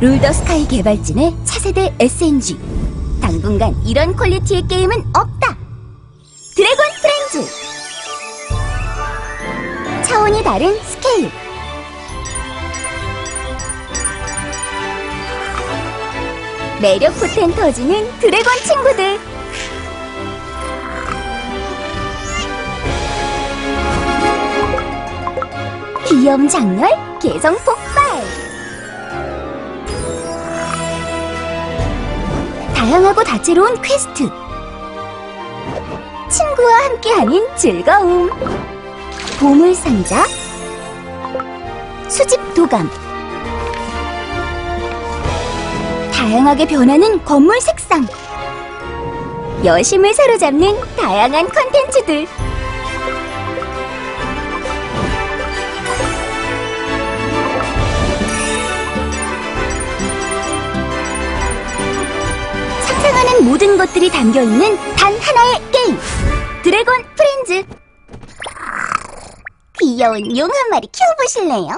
룰더스카이 개발진의 차세대 SNG. 당분간 이런 퀄리티의 게임은 없다. 드래곤 프렌즈. 차원이 다른 스케일. 매력 포텐 터지는 드래곤 친구들. 귀염 장렬 개성 폭발. 다양하고 다채로운 퀘스트. 친구와 함께하는 즐거움. 보물 상자. 수집 도감. 다양하게 변하는 건물 색상. 여심을 사로잡는 다양한 컨텐츠들. 모든 것들이 담겨 있는 단 하나의 게임. 드래곤 프렌즈. 귀여운 용 한 마리 키워보실래요?